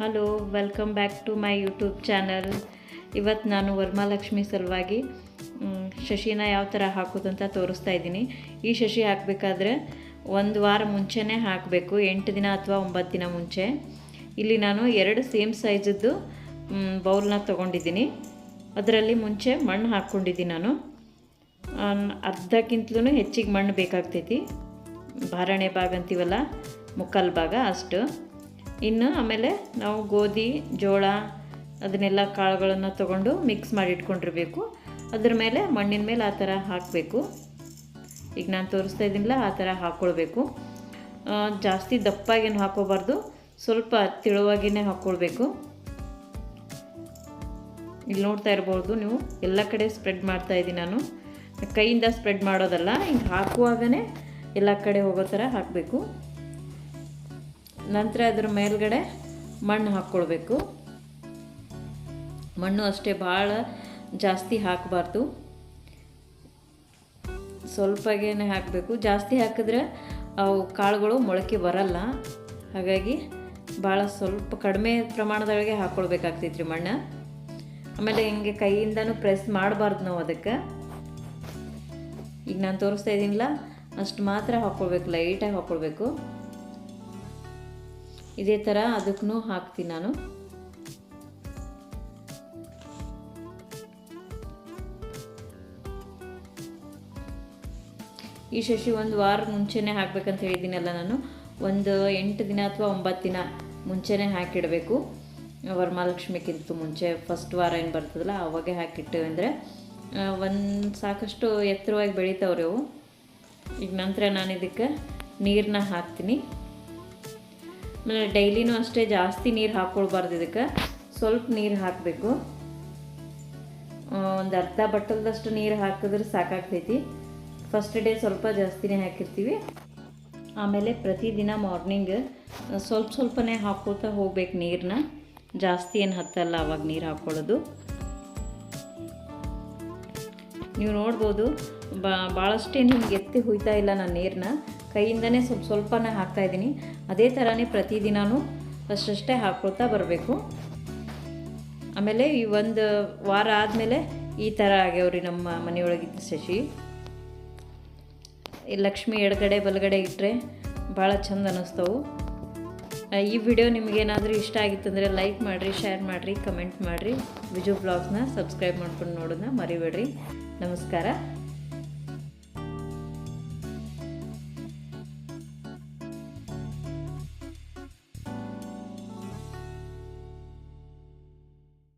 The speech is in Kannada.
Hello welcome back to my YouTube channel ಇವತ್ತು ನಾನು ವರ್ಮಾಲಕ್ಷ್ಮಿ ಸಲುವಾಗಿ ಶಶಿನ ಯಾವ ಥರ ಹಾಕೋದು ಅಂತ ತೋರಿಸ್ತಾ ಇದ್ದೀನಿ. ಈ ಶಶಿ ಹಾಕಬೇಕಾದ್ರೆ ಒಂದು ವಾರ ಮುಂಚೆನೇ ಹಾಕಬೇಕು, ಎಂಟು ದಿನ ಅಥವಾ ಒಂಬತ್ತು ದಿನ ಮುಂಚೆ. ಇಲ್ಲಿ ನಾನು ಎರಡು ಸೇಮ್ ಸೈಜದ್ದು ಬೌಲ್ನ ತೊಗೊಂಡಿದ್ದೀನಿ. ಅದರಲ್ಲಿ ಮುಂಚೆ ಮಣ್ಣು ಹಾಕ್ಕೊಂಡಿದ್ದೀನಿ ನಾನು. ಅರ್ಧಕ್ಕಿಂತಲೂ ಹೆಚ್ಚಿಗೆ ಮಣ್ಣು ಬೇಕಾಗ್ತೈತಿ. ಬಾರಣೆ ಭಾಗ ಅಂತೀವಲ್ಲ ಮುಕ್ಕಾಲು ಭಾಗ ಅಷ್ಟು. ಇನ್ನು ಆಮೇಲೆ ನಾವು ಗೋಧಿ, ಜೋಳ, ಅದನ್ನೆಲ್ಲ ಕಾಳುಗಳನ್ನು ತಗೊಂಡು ಮಿಕ್ಸ್ ಮಾಡಿ ಇಟ್ಕೊಂಡಿರಬೇಕು. ಅದ್ರ ಮೇಲೆ ಮಣ್ಣಿನ ಮೇಲೆ ಆ ಥರ ಹಾಕಬೇಕು. ಈಗ ನಾನು ತೋರಿಸ್ತಾ ಇದ್ದೀನಿಲ್ಲ, ಆ ಥರ ಹಾಕ್ಕೊಳ್ಬೇಕು. ಜಾಸ್ತಿ ದಪ್ಪಾಗೇನು ಹಾಕೋಬಾರ್ದು ಸ್ವಲ್ಪ ತಿಳುವಾಗಿಯೇ ಹಾಕ್ಕೊಳ್ಬೇಕು. ಇಲ್ಲಿ ನೋಡ್ತಾ ಇರ್ಬೋದು ನೀವು, ಎಲ್ಲ ಕಡೆ ಸ್ಪ್ರೆಡ್ ಮಾಡ್ತಾ ಇದ್ದೀನಿ ನಾನು. ಕೈಯಿಂದ ಸ್ಪ್ರೆಡ್ ಮಾಡೋದಲ್ಲ, ಹಿಂಗೆ ಹಾಕುವಾಗನೇ ಎಲ್ಲ ಕಡೆ ಹೋಗೋ ಥರ ಹಾಕಬೇಕು. ನಂತರ ಅದ್ರ ಮೇಲ್ಗಡೆ ಮಣ್ಣು ಹಾಕ್ಕೊಳ್ಬೇಕು. ಮಣ್ಣು ಅಷ್ಟೇ ಭಾಳ ಜಾಸ್ತಿ ಹಾಕಬಾರ್ದು. ಸ್ವಲ್ಪಗೇನೆ ಹಾಕಬೇಕು. ಜಾಸ್ತಿ ಹಾಕಿದ್ರೆ ಅವು ಕಾಳುಗಳು ಮೊಳಕೆ ಬರಲ್ಲ. ಹಾಗಾಗಿ ಭಾಳ ಸ್ವಲ್ಪ ಕಡಿಮೆ ಪ್ರಮಾಣದೊಳಗೆ ಹಾಕ್ಕೊಳ್ಬೇಕಾಗ್ತೈತ್ರಿ ಮಣ್ಣು. ಆಮೇಲೆ ಹಿಂಗೆ ಕೈಯಿಂದನೂ ಪ್ರೆಸ್ ಮಾಡಬಾರ್ದು ನಾವು ಅದಕ್ಕೆ. ಈಗ ನಾನು ತೋರಿಸ್ತಾ ಇದ್ದೀನಿಲ್ಲ, ಅಷ್ಟು ಮಾತ್ರ ಹಾಕ್ಕೊಳ್ಬೇಕು, ಲೈಟಾಗಿ ಹಾಕ್ಕೊಳ್ಬೇಕು. ಇದೇ ಥರ ಅದಕ್ಕೂ ಹಾಕ್ತೀನಿ ನಾನು. ಈ ಶಶಿ ಒಂದು ವಾರ ಮುಂಚೆನೇ ಹಾಕ್ಬೇಕಂತ ಹೇಳಿದ್ದೀನಲ್ಲ ನಾನು. ಒಂದು ಎಂಟು ದಿನ ಅಥವಾ ಒಂಬತ್ತು ದಿನ ಮುಂಚೆನೇ ಹಾಕಿಡಬೇಕು. ವರಮಹಾಲಕ್ಷ್ಮಿಗಿಂತ ಮುಂಚೆ ಫಸ್ಟ್ ವಾರ ಏನು ಬರ್ತದಲ್ಲ, ಅವಾಗೆ ಹಾಕಿಟ್ಟು ಅಂದರೆ ಒಂದು ಸಾಕಷ್ಟು ಎತ್ತರವಾಗಿ ಬೆಳೀತಾವ್ರಿ ಅವು. ಈಗ ನಂತರ ನಾನು ಇದಕ್ಕೆ ನೀರನ್ನ ಹಾಕ್ತೀನಿ. ಆಮೇಲೆ ಡೈಲಿನೂ ಅಷ್ಟೇ ಜಾಸ್ತಿ ನೀರು ಹಾಕ್ಕೊಳ್ಬಾರ್ದು ಇದಕ್ಕೆ. ಸ್ವಲ್ಪ ನೀರು ಹಾಕಬೇಕು. ಒಂದು ಅರ್ಧ ಬಟ್ಟಲ್ದಷ್ಟು ನೀರು ಹಾಕಿದ್ರೆ ಸಾಕಾಗ್ತೈತಿ. ಫಸ್ಟ್ ಡೇ ಸ್ವಲ್ಪ ಜಾಸ್ತಿನೇ ಹಾಕಿರ್ತೀವಿ. ಆಮೇಲೆ ಪ್ರತಿದಿನ ಮಾರ್ನಿಂಗ್ ಸ್ವಲ್ಪ ಸ್ವಲ್ಪನೇ ಹಾಕ್ಕೊಳ್ತಾ ಹೋಗ್ಬೇಕು ನೀರನ್ನ ಜಾಸ್ತಿ ಏನು ಹತ್ತಲ್ಲ ಅವಾಗ ನೀರು ಹಾಕ್ಕೊಳ್ಳೋದು ನೀವು ನೋಡ್ಬೋದು ಭಾಳಷ್ಟೇನು ಹಿಂಗೆ ಎತ್ತಿ ಹುಯ್ತಾ ಇಲ್ಲ ನಾನು ನೀರನ್ನ ಕೈಯಿಂದನೇ ಸ್ವಲ್ಪ ಸ್ವಲ್ಪನೇ ಹಾಕ್ತಾ ಇದ್ದೀನಿ. ಅದೇ ಥರನೇ ಪ್ರತಿದಿನವೂ ಅಷ್ಟಷ್ಟೇ ಹಾಕ್ಕೊಳ್ತಾ ಬರಬೇಕು. ಆಮೇಲೆ ಈ ಒಂದು ವಾರ ಆದಮೇಲೆ ಈ ಥರ ಆಗ್ಯಾವ್ರಿ ನಮ್ಮ ಮನೆಯೊಳಗಿದ್ದ ಶಶಿ. ಈ ಲಕ್ಷ್ಮಿ ಎಡಗಡೆ ಬಲಗಡೆ ಇಟ್ಟರೆ ಭಾಳ ಚಂದ ಅನ್ನಿಸ್ತವು ಈ ವಿಡಿಯೋ ನಿಮಗೇನಾದರೂ ಇಷ್ಟ ಆಗಿತ್ತಂದರೆ ಲೈಕ್ ಮಾಡಿರಿ, ಶೇರ್ ಮಾಡಿರಿ, ಕಮೆಂಟ್ ಮಾಡಿರಿ. ವಿಜು ಬ್ಲಾಗ್ಸ್ನ ಸಬ್ಸ್ಕ್ರೈಬ್ ಮಾಡ್ಕೊಂಡು ನೋಡೋದನ್ನ ಮರಿಬೇಡ್ರಿ. ನಮಸ್ಕಾರ.